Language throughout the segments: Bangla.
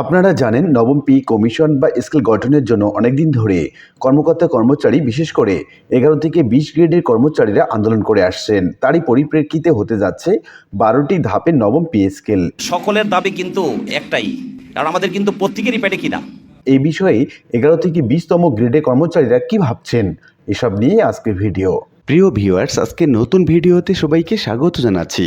আপনারা জানেন নবম পি কমিশন বা স্কেল গঠনের জন্য অনেকদিন ধরে কর্মকর্তা কর্মচারী বিশেষ করে এগারো থেকে বিশ গ্রেডের কর্মচারীরা আন্দোলন করে আসছেন। তারই পরিপ্রেক্ষিতে হতে যাচ্ছে বারোটি ধাপের নবম পি স্কেল। সকলের দাবি কিন্তু একটাই কারণ আমাদের কিন্তু প্রত্যেকেরই পেটে কিনা এই বিষয়ে এগারো থেকে বিশতম গ্রেডের কর্মচারীরা কি ভাবছেন? এসব নিয়ে আজকের ভিডিও। প্রিয় ভিউয়ার্স, আজকে নতুন ভিডিওতে সবাইকে স্বাগত জানাচ্ছি।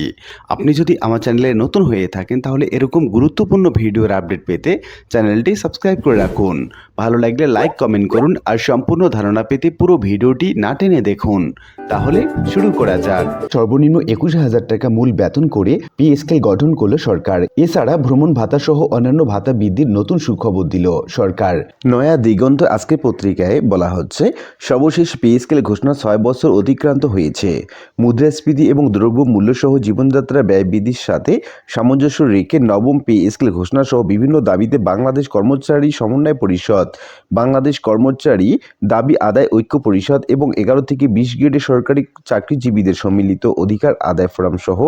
আপনি যদি আমার চ্যানেলে নতুন হয়ে থাকেন, তাহলে এরকম গুরুত্বপূর্ণ ভিডিওর আপডেট পেতে চ্যানেলটি সাবস্ক্রাইব করে রাখুন। ভালো লাগলে লাইক কমেন্ট করুন আর সম্পূর্ণ ধারণা পেতে পুরো ভিডিওটি না টেনে দেখুন। তাহলে শুরু করা যাক। সর্বনিম্ন একুশ হাজার টাকা মূল বেতন করে পি স্কেল গঠন করল সরকার। এছাড়া ভ্রমণ ভাতা সহ অন্যান্য ভাতা বৃদ্ধির নতুন সুখবর দিল সরকার। নয়া দিগন্ত আজকে পত্রিকায় বলা হচ্ছে, সর্বশেষ পে ঘোষণা ছয় বছর অতিক্রান্ত হয়েছে। মুদ্রাস্ফীতি এবং দ্রব্য মূল্য সহ জীবনযাত্রা ব্যয় বৃদ্ধির সাথে সামঞ্জস্য রেখে নবম পে স্কেল ঘোষণা সহ বিভিন্ন দাবিতে বাংলাদেশ কর্মচারী সমন্বয় পরিষদ বাংলাদেশ কর্মচারী দাবি আদায় ঐক্য পরিষদ এবং এগারো থেকে বিশ গ্রেডের সরকারি চাকরিজীবীদের সম্মিলিত অধিকার আদায় ফোরাম সহ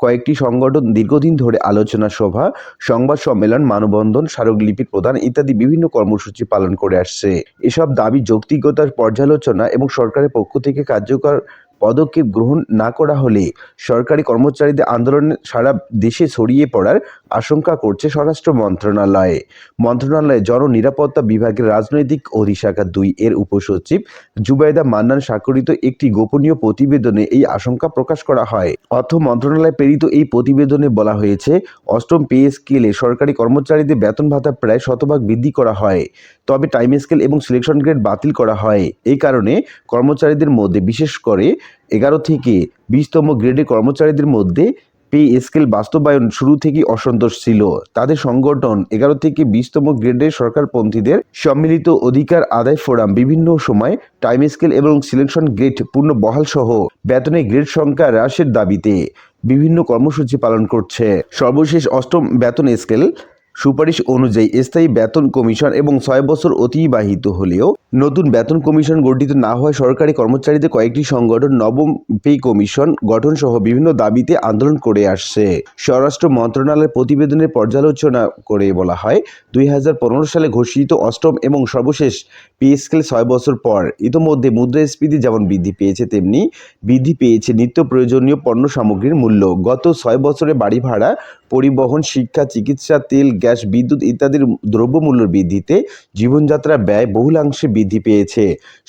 কয়েকটি সংগঠন দীর্ঘদিন ধরে আলোচনা সভা, সংবাদ সম্মেলন, মানববন্ধন, স্মারকলিপি প্রদান ইত্যাদি বিভিন্ন কর্মসূচি পালন করে আসছে। এসব দাবি যৌক্তিকতার পর্যালোচনা এবং সরকারের পক্ষ থেকে কার্যকর পদক্ষেপ গ্রহণ না করা হলে সরকারি কর্মচারীদের আন্দোলনে সারা দেশে ছড়িয়ে পড়ার আশঙ্কা করছে স্বরাষ্ট্র মন্ত্রণালয়ে। মন্ত্রণালয়ে জননিরাপত্তা বিভাগের রাজনৈতিক অধিশাখা দুই এর উপসচিব জুবাইদা মান্নান স্বাক্ষরিত একটি গোপনীয় প্রতিবেদনে এই আশঙ্কা প্রকাশ করা হয়। অর্থ মন্ত্রণালয় প্রেরিত এই প্রতিবেদনে বলা হয়েছে, অষ্টম পে স্কেলে সরকারি কর্মচারীদের বেতন ভাতা প্রায় শতভাগ বৃদ্ধি করা হয়, তবে টাইম স্কেল এবং সিলেকশন গ্রেড বাতিল করা হয়। এই কারণে কর্মচারীদের মধ্যে, বিশেষ করে এগারো থেকে বিশতম গ্রেডের কর্মচারীদের মধ্যে পে স্কেল বাস্তবায়ন শুরু থেকেই অসন্তোষ ছিল। তাদের সংগঠন এগারো থেকে বিশতম গ্রেডের সরকারপন্থীদের সম্মিলিত অধিকার আদায় ফোরাম বিভিন্ন সময় টাইম স্কেল এবং সিলেকশন গ্রেড পূর্ণ বহাল সহ বেতনে গ্রেড সংখ্যা হ্রাসের দাবিতে বিভিন্ন কর্মসূচি পালন করছে। সর্বশেষ অষ্টম বেতন স্কেল সুপারিশ অনুযায়ী স্থায়ী বেতন কমিশন এবং ছয় বছর অতিবাহিত হলেও নতুন বেতন কমিশন গঠিত না হওয়ায় সরকারি কর্মচারীদের কয়েকটি সংগঠন নবম পে কমিশন গঠন সহ বিভিন্ন দাবিতে আন্দোলন করে আসছে। স্বরাষ্ট্র মন্ত্রণালয়ের প্রতিবেদনের পর্যালোচনা করে বলা হয়, দুই হাজার পনেরো সালে ঘোষিত অষ্টম এবং সর্বশেষ পে স্কেল ছয় বছর পর ইতোমধ্যে মুদ্রাস্ফীতি যেমন বৃদ্ধি পেয়েছে, তেমনি বৃদ্ধি পেয়েছে নিত্য প্রয়োজনীয় পণ্য সামগ্রীর মূল্য। গত ছয় বছরে বাড়ি ভাড়া পরিবহন, শিক্ষা, চিকিৎসা, তেল গ্যাস, বিদ্যুৎ ইত্যাদির দ্রব্যমূল্য বৃদ্ধিতে জীবনযাত্রা ব্যয় বহুলাংশে বৃদ্ধি পেয়েছে।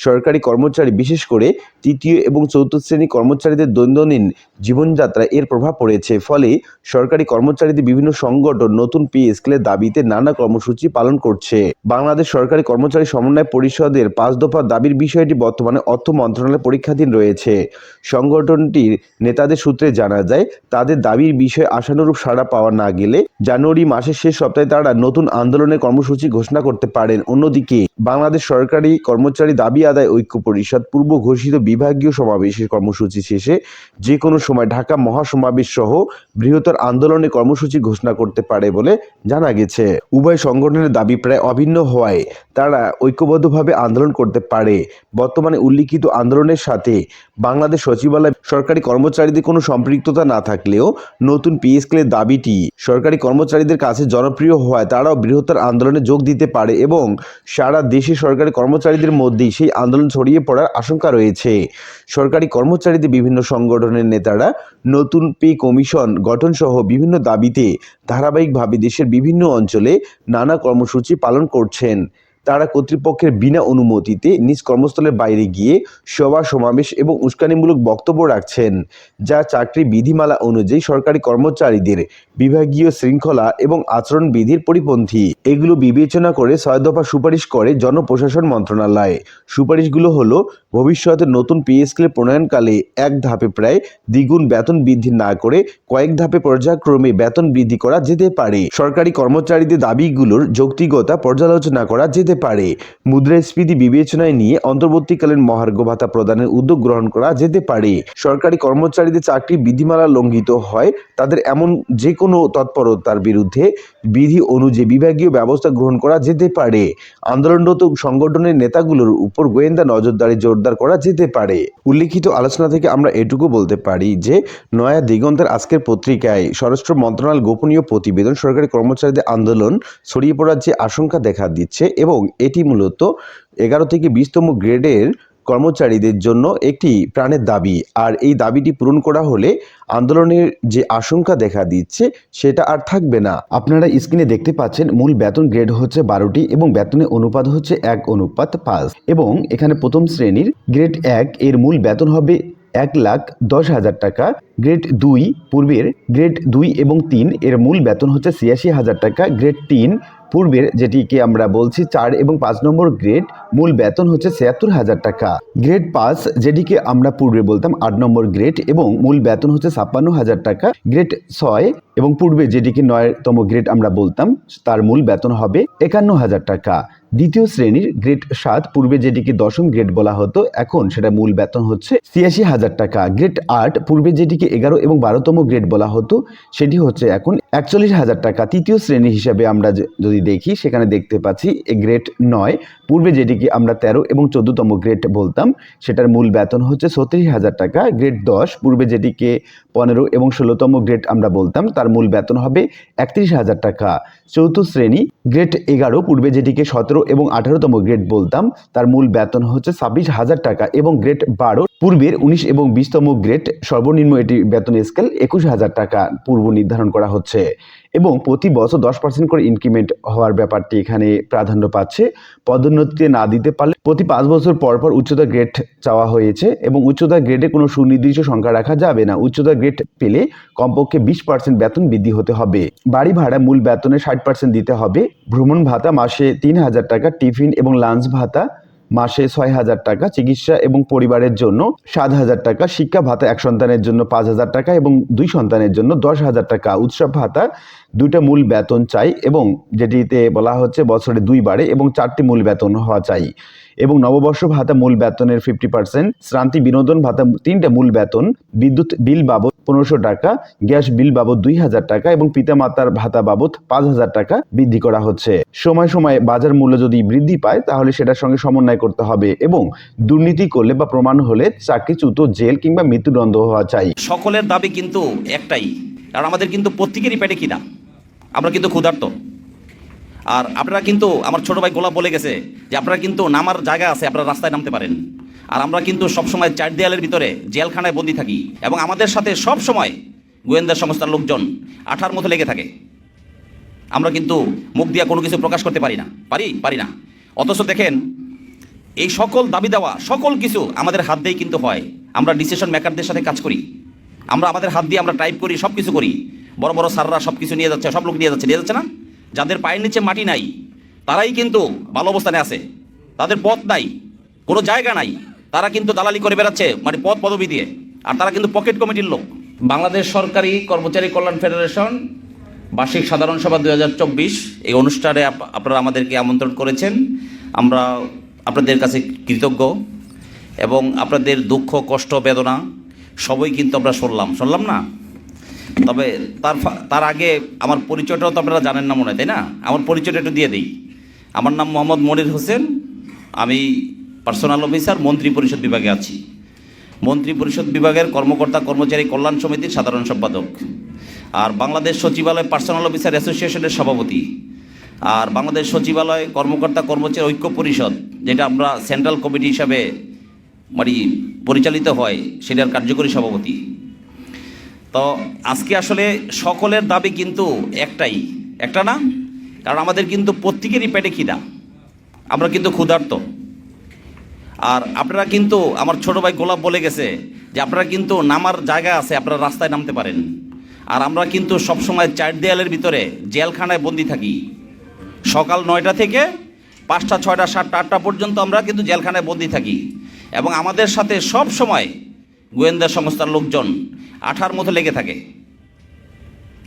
সরকারি কর্মচারী, বিশেষ করে তৃতীয় এবং চতুর্থ শ্রেণি কর্মচারীদের দৈনন্দিন জীবনযাত্রা এর প্রভাব পড়েছে। ফলে সরকারি কর্মচারীদের বিভিন্ন সংগঠন, নতুন পে স্কেলের দাবিতে নানা কর্মসূচি পালন করছে। বাংলাদেশ সরকারি কর্মচারী সমন্বয় পরিষদের পাঁচ দফা দাবির বিষয়টি বর্তমানে অর্থ মন্ত্রণালয়ের পরীক্ষাধীন রয়েছে। সংগঠনটির নেতাদের সূত্রে জানা যায়, তাদের দাবির বিষয়ে আশানুরূপ সাড়া পাওয়া না গেলে জানুয়ারি মাসের শেষ সপ্তাহে তারা নতুন আন্দোলনের কর্মসূচি ঘোষণা করতে পারেন। অন্যদিকে, বাংলাদেশ সরকারি কর্মচারী দাবি আদায় ঐক্য পরিষদ পূর্ব ঘোষিত বিভাগীয় সমাবেশের কর্মসূচি শেষে যে কোনো সময় ঢাকা মহাসমাবেশ সহ বৃহত্তর আন্দোলনে কর্মসূচি ঘোষণা করতে পারে বলে জানা গেছে। উভয় সংগঠনের দাবি প্রায় অভিন্ন হওয়ায় তারা ঐক্যবদ্ধভাবে আন্দোলন করতে পারে। বর্তমানে উল্লিখিত আন্দোলনের সাথে বাংলাদেশ সচিবালয় সরকারি কর্মচারীদের কোনো সম্পৃক্ততা না থাকলেও নতুন পি স্কেলের দাবিটি সরকারি কর্মচারীদের কাছে জনপ্রিয় হওয়ায় তারাও বৃহত্তর আন্দোলনে যোগ দিতে পারে এবং সারা দেশে সরকারি কর্মচারীদের মধ্যেই সেই আন্দোলন ছড়িয়ে পড়ার আশঙ্কা রয়েছে। সরকারি কর্মচারীদের বিভিন্ন সংগঠনের নেতারা নতুন পে কমিশন গঠন সহ বিভিন্ন দাবিতে ধারাবাহিকভাবে দেশের বিভিন্ন অঞ্চলে নানা কর্মসূচি পালন করছেন। তারা কর্তৃপক্ষের বিনা অনুমতিতে নিজ কর্মস্থলের বাইরে গিয়ে সভা, সমাবেশ এবং উস্কানিমূলক বক্তব্য রাখছেন, যা চাকরি বিধিমালা অনুযায়ী সরকারি কর্মচারীদের বিভাগীয় শৃঙ্খলা এবং আচরণবিধির পরিপন্থী। এগুলো বিবেচনা করে ছয় দফা সুপারিশ করে জনপ্রশাসন মন্ত্রণালয়। সুপারিশগুলো হলো, ভবিষ্যতে নতুন পে প্রণয়নকালে এক ধাপে প্রায় দ্বিগুণ বেতন বৃদ্ধি না করে কয়েক ধাপে পর্যায়ক্রমে বেতন বৃদ্ধি করা যেতে পারে। সরকারি কর্মচারীদের দাবিগুলোর যৌক্তিকতা পর্যালোচনা করা যেতে যেতে পারে। মুদ্রাস্ফীতি বিবেচনায় নিয়ে অন্তর্বর্তীকালীন মহার্ঘ ভাতা প্রদানের উদ্যোগ গ্রহণ করা যেতে পারে। সরকারি কর্মচারীদের চাকরি বিধিমালা লঙ্ঘিত হয়, তাদের এমন যে কোনো তৎপরতার বিরুদ্ধে বিধি অনুযায়ী বিভাগীয় ব্যবস্থা গ্রহণ করা যেতে পারে। আন্দোলনরত সংগঠনের নেতাগুলোর উপর গোয়েন্দা নজরদারি জোরদার করা যেতে পারে। উল্লিখিত আলোচনা থেকে আমরা এটুকু বলতে পারি যে, নয়া দিগন্তের আজকের পত্রিকায় স্বরাষ্ট্র মন্ত্রণালয় গোপনীয় প্রতিবেদন, সরকারি কর্মচারীদের আন্দোলন, ছড়িয়ে পড়ার যে আশঙ্কা দেখা দিচ্ছে এবং এটি মূলত এগারো থেকে বিশতম গ্রেডের কর্মচারীদের জন্য একটি প্রাণের দাবি। আর এই দাবিটি পূরণ করা হলে আন্দোলনের যে আশঙ্কা দেখা দিচ্ছে সেটা আর থাকবে না। আপনারা স্ক্রিনে দেখতে পাচ্ছেন মূল বেতন গ্রেড হচ্ছে বারোটি এবং বেতনের অনুপাত হচ্ছে এক অনুপাত পাঁচ এবং এখানে প্রথম শ্রেণির গ্রেড এক এর মূল বেতন হবে এক লাখ দশ হাজার টাকা, গ্রেড দুই পূর্বের গ্রেড দুই এবং তিন এর মূল বেতন হচ্ছে ছিয়াশি হাজার টাকা, গ্রেড তিন পূর্বের যেটিকে আমরা বলছি চার এবং পাঁচ নম্বর গ্রেড, মূল বেতন হচ্ছে ছিয়াত্তর হাজার টাকা। গ্রেড পাঁচ, যেটিকে আমরা পূর্বে বলতাম আট নম্বর গ্রেড এবং মূল বেতন হচ্ছে ছাপ্পান্ন হাজার টাকা। গ্রেড ছয় এবং পূর্বে যেটিকে নয়তম গ্রেড আমরা বলতাম, তার মূল বেতন হবে একান্ন হাজার টাকা। দ্বিতীয় শ্রেণির গ্রেড সাত, পূর্বে যেটিকে দশম গ্রেড বলা হতো, এখন সেটা মূল বেতন হচ্ছে ছিয়াশি হাজার টাকা। গ্রেড আট, পূর্বে যেটিকে এগারো এবং বারোতম গ্রেড বলা হতো, সেটি হচ্ছে এখন একচল্লিশ হাজার টাকা। তৃতীয় শ্রেণি হিসাবে আমরা যে- দেখি, সেখানে দেখতে পাচ্ছি এ গ্রেড নয়। পূর্বে যেটিকে আমরা তেরো এবং চোদ্দতম গ্রেড বলতাম, সেটার মূল বেতন হচ্ছে ছত্রিশ হাজার টাকা, গ্রেড দশ। পূর্বে যেটিকে পনেরো এবং ষোলোতম গ্রেড আমরা বলতাম, তার মূল বেতন হবে একত্রিশ হাজার টাকা। চৌথ শ্রেণি, গ্রেড এগারো। পূর্বে যেটিকে সতেরো এবং আঠারোতম গ্রেড বলতাম, তার মূল বেতন হচ্ছে ছাব্বিশ হাজার টাকা এবং গ্রেড বারো। পূর্বের উনিশ এবং বিশতম গ্রেড সর্বনিম্ন এটি বেতন স্কেল একুশ হাজার টাকা। পূর্ব নির্ধারণ করা হচ্ছে। এবং প্রতি বছর দশ পার্সেন্ট করে ইনক্রিমেন্ট হওয়ার ব্যাপারটি এখানে প্রাধান্য পাচ্ছে। পদোন্নতিতে না দিতে পারলে প্রতি পাঁচ বছর পর পর উচ্চতা গ্রেড চাওয়া হয়েছে এবং উচ্চতা গ্রেডে কোনো সুনির্দিষ্ট সংখ্যা রাখা যাবে না। উচ্চতা গ্রেড পেলে কমপক্ষে বিশ পার্সেন্ট বেতন বৃদ্ধি হতে হবে। বাড়ি ভাড়া মূল বেতনে ষাট পার্সেন্ট দিতে হবে। ভ্রমণ ভাতা মাসে তিন হাজার টাকা, টিফিন এবং লাঞ্চ ভাতা মাসে ছয় হাজার টাকা, চিকিৎসা এবং পরিবারের জন্য সাত হাজার টাকা, শিক্ষা ভাতা এক সন্তানের জন্য পাঁচ হাজার টাকা এবং দুই সন্তানের জন্য দশ হাজার টাকা, উৎসব ভাতা দুইটা মূল বেতন চাই এবং যেটিতে বলা হচ্ছে বছরে দুই দুইবারে এবং চারটি মূল বেতন হওয়া চাই। এবং নববর্ষ ভাতা মূল বেতনের ফিফটি পার্সেন্ট শ্রান্তি বিনোদন ভাতা তিনটা মূল বেতন, বিদ্যুৎ বিল বাবদ পনেরোশো টাকা, গ্যাস বিল বাবদ দুই হাজার টাকা এবং পিতামাতার ভাতা বাবদ পাঁচ হাজার টাকা বৃদ্ধি করা হচ্ছে। সময় সময় বাজার মূল্য যদি বৃদ্ধি পায়, তাহলে সেটার সঙ্গে সমন্বয় করতে হবে এবং দুর্নীতি করলে বা প্রমাণ হলে চাকরিচ্যুত, জেল কিংবা মৃত্যুদণ্ড হওয়া চাই। সকলের দাবি কিন্তু একটাই, কারণ আমাদের কিন্তু প্রত্যেকেরই পেটে কিনা আমরা কিন্তু ক্ষুধার্ত। আর আপনারা কিন্তু, আমার ছোট ভাই গোলাপ বলে গেছে যে আপনারা কিন্তু নামার জায়গা আছে, আপনারা রাস্তায় নামতে পারেন। আর আমরা কিন্তু সবসময় চার দেয়ালের ভিতরে জেলখানায় বন্দি থাকি এবং আমাদের সাথে সব সময় গোয়েন্দা সংস্থার লোকজন আঠার মতো লেগে থাকে। আমরা কিন্তু মুখ দিয়ে কোনো কিছু প্রকাশ করতে পারি না। পারি? পারি না। অথচ দেখেন, এই সকল দাবি দেওয়া, সকল কিছু আমাদের হাত দিয়েই কিন্তু হয়। আমরা ডিসিশন মেকারদের সাথে কাজ করি। আমরা আমাদের হাত দিয়ে আমরা টাইপ করি সব কিছু করি। বড় বড় স্যাররা সব কিছু নিয়ে যাচ্ছে, সব লোক নিয়ে যাচ্ছে নিয়ে যাচ্ছে না? যাদের পায়ের নিচে মাটি নাই, তারাই কিন্তু ভালো অবস্থানে আছে। তাদের পথ নাই, কোনো জায়গা নাই। তারা কিন্তু দালালি করে বেড়াচ্ছে মানে পদ পদবি দিয়ে। আর তারা কিন্তু পকেট কমিটির লোক। বাংলাদেশ সরকারি কর্মচারী কল্যাণ ফেডারেশন, বার্ষিক সাধারণ সভা দু হাজার চব্বিশ, এই অনুষ্ঠানে আপ- আপনারা আমাদেরকে আমন্ত্রণ করেছেন। আমরা আপনাদের কাছে কৃতজ্ঞ এবং আপনাদের দুঃখ, কষ্ট, বেদনা সবই কিন্তু আমরা শুনলাম। শুনলাম না? তবে তার তার আগে আমার পরিচয়টাও তো আপনারা জানেন না মনে হয়, তাই না? আমার পরিচয়টা একটু দিয়ে দিই। আমার নাম মোহাম্মদ মনির হোসেন। আমি পার্সোনাল অফিসার মন্ত্রী পরিষদ বিভাগে আছি। মন্ত্রী পরিষদ বিভাগের কর্মকর্তা, কর্মচারী কল্যাণ সমিতির সাধারণ সম্পাদক। আর বাংলাদেশ সচিবালয় পার্সোনাল অফিসার অ্যাসোসিয়েশনের সভাপতি। আর বাংলাদেশ সচিবালয় কর্মকর্তা, কর্মচারী ঐক্য পরিষদ, যেটা আমরা সেন্ট্রাল কমিটি হিসাবে মানে পরিচালিত হয়, সেটার কার্যকরী সভাপতি। তো আজকে আসলে সকলের দাবি কিন্তু একটাই। একটা না? কারণ আমাদের কিন্তু প্রত্যেকেরই পেটে খিদা। আমরা কিন্তু ক্ষুধার্ত। আর আপনারা কিন্তু, আমার ছোট ভাই গোলাপ বলে গেছে যে আপনারা কিন্তু নামার জায়গা আছে, আপনারা রাস্তায় নামতে পারেন। আর আমরা কিন্তু সবসময় চার দেয়ালের ভিতরে জেলখানায় বন্দি থাকি। সকাল নয়টা থেকে পাঁচটা, ছয়টা, সাতটা, আটটা পর্যন্ত আমরা কিন্তু জেলখানায় বন্দি থাকি। এবং আমাদের সাথে সব সময় গোয়েন্দা সংস্থার লোকজন আঠার মতো লেগে থাকে।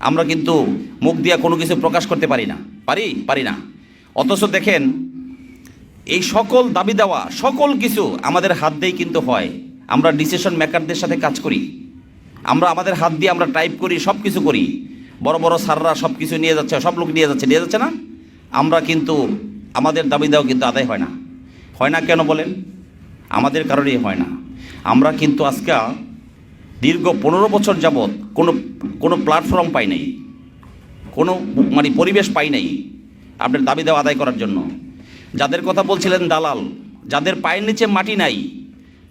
আমরা কিন্তু মুখ দিয়ে কোনো কিছু প্রকাশ করতে পারি না। পারি? পারি না। অথচ দেখেন, এই সকল দাবি দেওয়া, সকল কিছু আমাদের হাত দিয়েই কিন্তু হয়। আমরা ডিসিশন মেকারদের সাথে কাজ করি। আমরা আমাদের হাত দিয়ে আমরা টাইপ করি সব কিছু করি। বড় বড় সাররা সব কিছু নিয়ে যাচ্ছে, সব লোক নিয়ে যাচ্ছে নিয়ে যাচ্ছে না? আমরা কিন্তু আমাদের দাবি দেওয়া কিন্তু আদায় হয় না। হয় না কেন বলেন? আমাদের কারণেই হয় না। আমরা কিন্তু আজকে দীর্ঘ পনেরো বছর যাবৎ কোনো কোনো প্ল্যাটফর্ম পাই নাই। কোনো মানে পরিবেশ পাই নাই আপনার দাবি দেওয়া আদায় করার জন্য। যাদের কথা বলছিলেন দালাল, যাদের পায়ের নিচে মাটি নাই,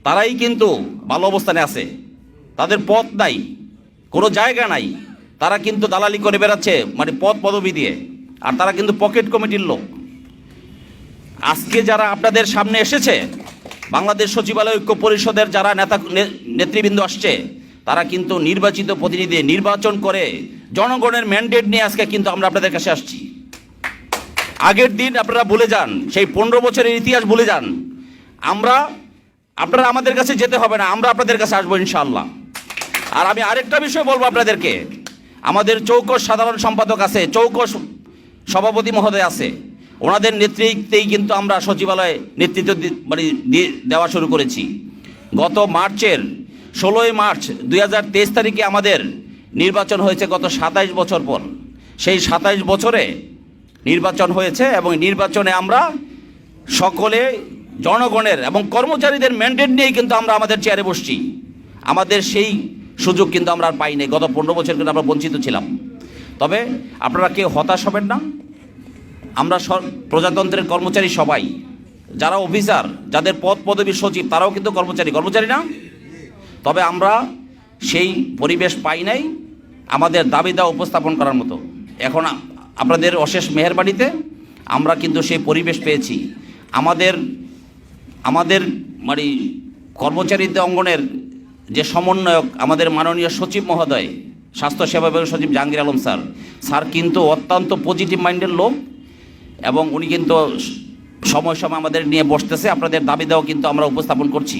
তারাই কিন্তু ভালো অবস্থানে আছে। তাদের পথ নাই, কোনো জায়গা নাই। তারা কিন্তু দালালি করে বেড়াচ্ছে মানে পদ পদবি দিয়ে। আর তারা কিন্তু পকেট কমিটির লোক। আজকে যারা আপনাদের সামনে এসেছে, বাংলাদেশ সচিবালয় ঐক্য পরিষদের যারা নেতা নেতৃবৃন্দ আসছে তারা কিন্তু নির্বাচিত প্রতিনিধি নির্বাচন করে জনগণের ম্যান্ডেট নিয়ে আজকে কিন্তু আমরা আপনাদের কাছে আসছি। আগের দিন আপনারা ভুলে যান, সেই পনেরো বছরের ইতিহাস ভুলে যান। আমরা, আপনারা আমাদের কাছে যেতে হবে না, আমরা আপনাদের কাছে আসব ইনশাআল্লাহ। আর আমি আরেকটা বিষয় বলব আপনাদেরকে। আমাদের চৌকস সাধারণ সম্পাদক আছে, চৌকস সভাপতি মহোদয় আছে। ওনাদের নেতৃত্বেই কিন্তু আমরা সচিবালয়ে নেতৃত্ব মানে দেওয়া শুরু করেছি। গত মার্চের ষোলোই মার্চ দুই হাজার তেইশ তারিখে আমাদের নির্বাচন হয়েছে গত সাতাইশ বছর পর। সেই সাতাইশ বছরে নির্বাচন হয়েছে এবং নির্বাচনে আমরা সকলে জনগণের এবং কর্মচারীদের ম্যান্ডেট নিয়েই কিন্তু আমরা আমাদের চেয়ারে বসছি। আমাদের সেই সুযোগ কিন্তু আমরা আর পাইনি। গত পনেরো বছর কিন্তু আমরা বঞ্চিত ছিলাম। তবে আপনারা কেউ হতাশ হবেন না। আমরা প্রজাতন্ত্রের কর্মচারী সবাই। যারা অফিসার যাদের পদ পদবী সচিব, তারাও কিন্তু কর্মচারী। কর্মচারী না? তবে আমরা সেই পরিবেশ পাই নাই, আমাদের দাবি দেওয়া উপস্থাপন করার মতো। এখন আপনাদের অশেষ মেহরবানিতে আমরা কিন্তু সেই পরিবেশ পেয়েছি। আমাদের আমাদের মানে কর্মচারীদের অঙ্গনের যে সমন্বয়ক আমাদের মাননীয় সচিব মহোদয়, স্বাস্থ্য সেবা বিভাগের সচিব জাহাঙ্গীর আলম স্যার স্যার কিন্তু অত্যন্ত পজিটিভ মাইন্ডের লোক এবং উনি কিন্তু সময় সময় আমাদের নিয়ে বসতেছে। আপনাদের দাবি দেওয়া কিন্তু আমরা উপস্থাপন করছি।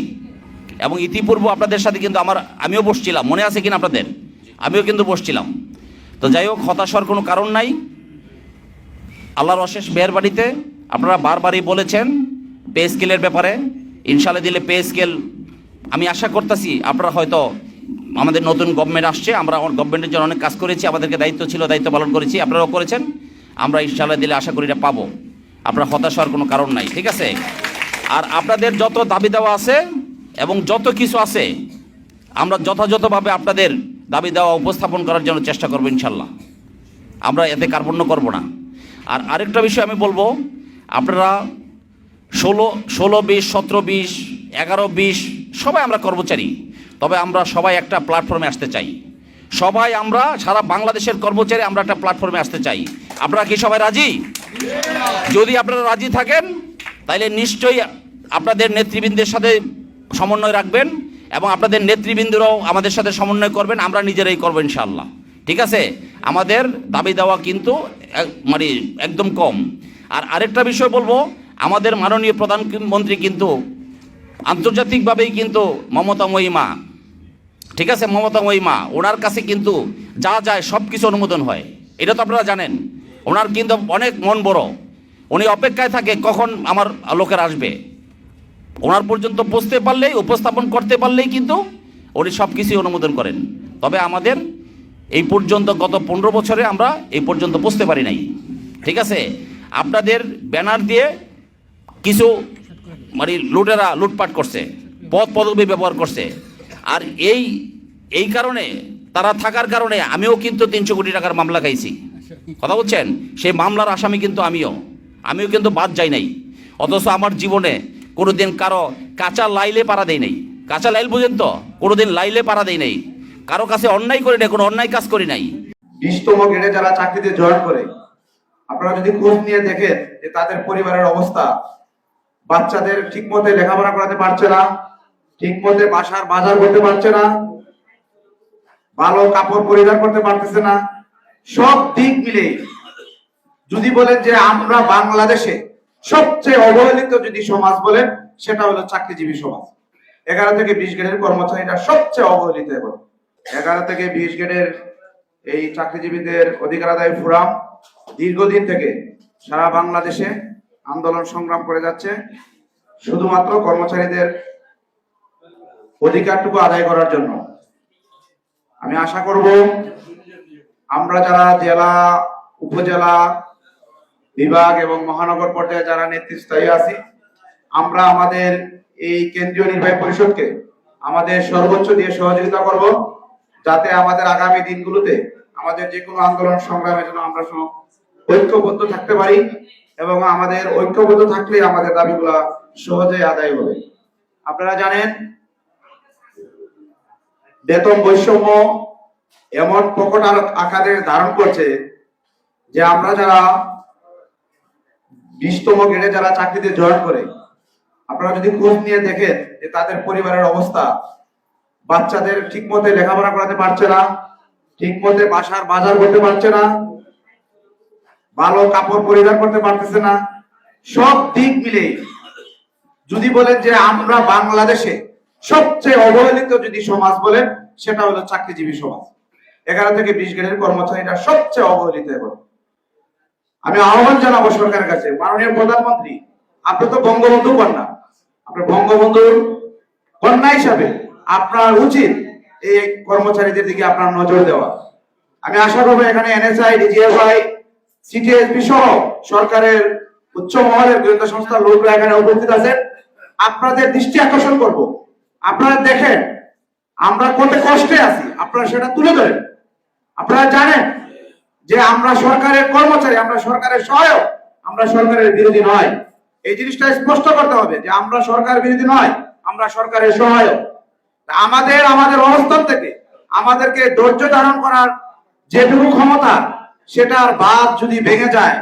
এবং ইতিপূর্বে আপনাদের সাথে কিন্তু আমার, আমিও বসছিলাম। মনে আছে কিনা আপনাদের? আমিও কিন্তু বসছিলাম। তো যাই হোক, হতাশার কোনো কারণ নাই। আল্লাহর অশেষ মেয়ের বাড়িতে আপনারা বারবারই বলেছেন পে স্কেলের ব্যাপারে। ইনশাল্লাহ দিলে পে স্কেল। আমি আশা করতেছি আপনারা হয়তো আমাদের নতুন গভর্নমেন্ট আসছে, আমরা আমার গভর্নমেন্টের জন্য অনেক কাজ করেছি, আমাদেরকে দায়িত্ব ছিল, দায়িত্ব পালন করেছি, আপনারাও করেছেন। আমরা ইনশাল্লাহ দিলে আশা করি এটা পাবো। আপনারা হতাশ হওয়ার কোনো কারণ নাই, ঠিক আছে? আর আপনাদের যত দাবি দেওয়া আছে এবং যত কিছু আছে, আমরা যথাযথভাবে আপনাদের দাবি দেওয়া উপস্থাপন করার জন্য চেষ্টা করব ইনশাল্লাহ। আমরা এতে কার্পণ্য করব না। আর আরেকটা বিষয় আমি বলব, আপনারা ষোলো ষোলো বিশ, সতেরো বিশ, এগারো বিশ, সবাই আমরা কর্মচারী, তবে আমরা সবাই একটা প্ল্যাটফর্মে আসতে চাই। সবাই আমরা, সারা বাংলাদেশের কর্মচারী আমরা একটা প্ল্যাটফর্মে আসতে চাই। আপনারা কি সবাই রাজি? যদি আপনারা রাজি থাকেন তাহলে নিশ্চয়ই আপনাদের নেতৃবৃন্দের সাথে সমন্বয় রাখবেন এবং আপনাদের নেতৃবৃন্দরাও আমাদের সাথে সমন্বয় করবেন, আমরা নিজেরাই করব ইনশাল্লাহ ঠিক আছে? আমাদের দাবি দেওয়া কিন্তু মানে একদম কম। আর আরেকটা বিষয় বলব, আমাদের মাননীয় প্রধানমন্ত্রী কিন্তু আন্তর্জাতিকভাবেই কিন্তু মমতাময়ী মা ঠিক আছে? মমতাময়ী মা ওনার কাছে কিন্তু যা যায় সব কিছু অনুমোদন হয়। এটা তো আপনারা জানেন। ওনার কিন্তু অনেক মন বড়। উনি অপেক্ষায় থাকে কখন আমার লোকের আসবে। ওনার পর্যন্ত পৌঁছতে পারলেই, উপস্থাপন করতে পারলেই কিন্তু উনি সব কিছুই অনুমোদন করেন। তবে আমাদের এই পর্যন্ত গত পনেরো বছরে আমরা এই পর্যন্ত পৌঁছতে পারি নাই। ঠিক আছে? আপনাদের ব্যানার দিয়ে কিছু মানে লুটেরা লুটপাট করছে পদ পদবি ব্যবহার করছে। আর এই এই কারণে, তারা থাকার কারণে আমিও কিন্তু তিনশো কোটি টাকার মামলা খাইছি। কথা বলছেন? সেই মামলার আসামি কিন্তু আমিও। আমিও কিন্তু বাদ যাই নাই। অথচ আমার জীবনে কোনোদিন কারও কাঁচা লাইলে পাড়া দেই নাই। কাঁচা লাইল বুঝেন তো? কোনোদিন লাইলে পাড়া দেই নাই। কারও কাছে অন্যায় করি নাই, কোনো অন্যায় কাজ করি নাই। বিশতম গ্রেডে যারা চাকরিতে জয়েন করে, আপনারা যদি খোঁজ নিয়ে দেখেন যে তাদের পরিবারের অবস্থা, বাচ্চাদের ঠিক মতো লেখাপড়া করাতে পারছে না ঠিক মতো বাসার বাজার করতে পারছে না, ভালো কাপড় পরিধান করতে পারতেছে না, সব দিক মিলে যদি বলেন যে আমরা বাংলাদেশে সবচেয়ে অবহেলিত যদি সমাজ বলেন সেটা হলো চাকরিজীবী সমাজ। এগারো থেকে বিশ গ্রেডের কর্মচারীরা সবচেয়ে অবহেলিত এখন এগারো থেকে বিশ গ্রেডের এই চাকরিজীবীদের অধিকার আদায় ফোরাম দীর্ঘদিন থেকে সারা বাংলাদেশে আন্দোলন সংগ্রাম করে যাচ্ছে। শুধুমাত্র কর্মচারীদের অধিকারটুকু আদায় করার জন্য। আমি আশা করব, আমরা যারা জেলা, উপজেলা বিভাগ এবং মহানগর পর্যায়ে যারা নেতৃস্থায়ী আছি, আমরা আমাদের এই কেন্দ্রীয় নির্বাহী পরিষদকে আমাদের সর্বোচ্চ দিয়ে সহযোগিতা করব, যাতে আমাদের আগামী দিনগুলোতে আমাদের যে কোনো আন্দোলন সংগ্রামে যেন আমরা ঐক্যবদ্ধ থাকতে পারি এবং আমাদের ঐক্যবদ্ধ থাকলে আমাদের দাবিগুলা সহজেই আদায় হবে। আপনারা জানেন, বেতন বৈষম্য এমন প্রকট আকারে ধারণ করছে যে আমরা যারা বিশতম গ্রেডে যারা চাকরিতে জয়েন করে, আপনারা যদি খোঁজ নিয়ে দেখেন যে তাদের পরিবারের অবস্থা, বাচ্চাদের ঠিক মতো লেখাপড়া করাতে পারছে না ঠিক মতো বাসার বাজার করতে পারছে না, ভালো কাপড় পরিধান করতে পারতেছে না, সব দিক মিলে যদি বলেন যে আমরা বাংলাদেশে সবচেয়ে অবহেলিত যদি সমাজ বলেন, সেটা হলো চাকরিজীবী সমাজ। এগারো থেকে বিশ গ্রেডের কর্মচারীরা সবচেয়ে অবহেলিত এখন। আমি আহ্বান জানাব সরকারের কাছে। মাননীয় প্রধানমন্ত্রী, আপনি তো বঙ্গবন্ধু কন্যা আপনার বঙ্গবন্ধুর কন্যা হিসাবে আপনার উচিত এই কর্মচারীদের দিকে আপনার নজর দেওয়া। আমি আশা করব এখানে এনএসআই, ডিজিএফআই সিটিএসপি সহ সরকারের উচ্চ মহলের গোয়েন্দা সংস্থার লোকরা এখানে উপস্থিত আছেন। আপনাদের দৃষ্টি আকর্ষণ করব। আপনারা দেখেন, আমরা কত কষ্টে আছি। আপনারা সেটা তুলে ধরেন। আপনারা জানেন যে আমরা সরকারের কর্মচারী, আমরা সরকারের সহায়ক, আমরা সরকারের বিরোধী নয়। এই জিনিসটা স্পষ্ট করতে হবে যে আমরা সরকার বিরোধী নয়, আমরা সরকারের সহায়ক। আমাদের আমাদের অবস্থান থেকে আমাদেরকে ধৈর্য ধারণ করার যেটুকু ক্ষমতা, সেটার বাদ যদি ভেঙে যায়,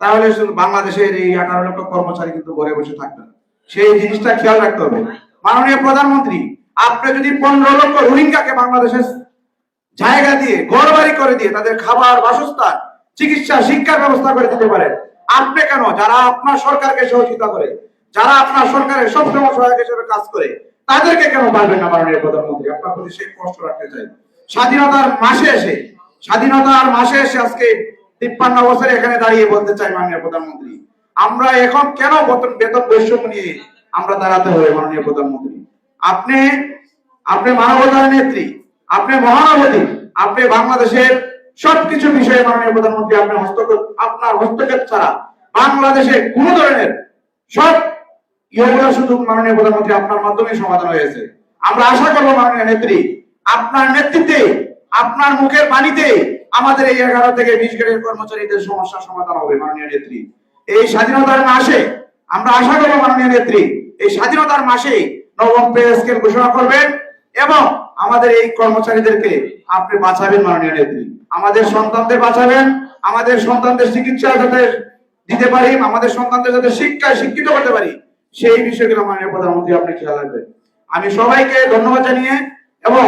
তাহলে বাংলাদেশের এই আঠারো লক্ষ কর্মচারী কিন্তু ঘরে বসে থাকবে। সেই জিনিসটা খেয়াল রাখতে হবে। মাননীয় প্রধানমন্ত্রী, আপনি যদি পনেরো লক্ষ রোহিঙ্গাকে বাংলাদেশের জায়গা দিয়ে ঘর বাড়ি করে দিয়ে তাদের খাবার, বাসস্থান, চিকিৎসা শিক্ষার ব্যবস্থা করে দিতে পারেন। আপনি কেন? যারা আপনার সরকারকে সহযোগিতা করে, যারা আপনার সরকারের সবসময় সহায়ক হিসেবে কাজ করে, তাদেরকে কেন পারবেন না মাননীয় প্রধানমন্ত্রী? আপনার প্রতি সেই কষ্ট রাখতে চাই। স্বাধীনতার মাসে এসে, স্বাধীনতার মাসে এসে আজকে তিপ্পান্ন বছরে এখানে দাঁড়িয়ে বলতে চাই মাননীয় প্রধানমন্ত্রী। আমরা এখন কেন বেতন বেতন বৈষম্য নিয়ে আমরা দাঁড়াতে হবে মাননীয় প্রধানমন্ত্রী? আপনি আপনি মানবতার নেত্রী আপনি মহানবতী আপনি বাংলাদেশের সবকিছু বিষয়ে মাননীয় প্রধানমন্ত্রী আপনি হস্তক্ষেপ, আপনার হস্তক্ষেপ ছাড়া বাংলাদেশে কোন ধরনের সব ইয়েগুলো শুধু মাননীয় প্রধানমন্ত্রী আপনার মাধ্যমে সমাধান হয়েছে। আমরা আশা করব, মাননীয় নেত্রী, আপনার নেতৃত্বে, আপনার মুখের বাণীতে আমাদের এই এগারো থেকে বিশ গ্রেডের কর্মচারীদের সমস্যার সমাধান হবে, মাননীয় নেত্রী। এই স্বাধীনতার মাসে আমরা আশা করব, মাননীয় নেত্রী, এই স্বাধীনতার মাসে নবম পে স্কেল ঘোষণা করবেন এবং আমাদের এই কর্মচারীদেরকে আপনি বাঁচাবেন মাননীয় নেত্রী। আমাদের সন্তানদের বাঁচাবেন, আমাদের সন্তানদের চিকিৎসা যাতে দিতে পারি, আমাদের সন্তানদের যাতে শিক্ষায় শিক্ষিত করতে পারি, সেই বিষয়গুলো মাননীয় প্রধানমন্ত্রী আপনি খেয়াল রাখবেন। আমি সবাইকে ধন্যবাদ জানিয়ে এবং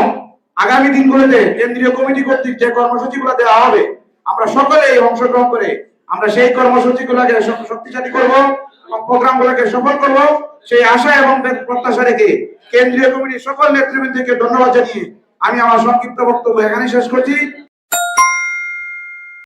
আগামী দিনগুলোতে কেন্দ্রীয় কমিটি কর্তৃক যে কর্মসূচিগুলো দেওয়া হবে, আমরা সকলেই অংশগ্রহণ করে আমরা সেই কর্মসূচিগুলোকে শক্তিশালী করব এবং প্রোগ্রামগুলোকে সফল করব। সেই আশা এবং প্রত্যাশা রেখে কেন্দ্রীয় কমিটির সকল নেতৃবৃন্দকে ধন্যবাদ জানিয়ে আমি আমার সংক্ষিপ্ত বক্তব্য এখানে শেষ করছি।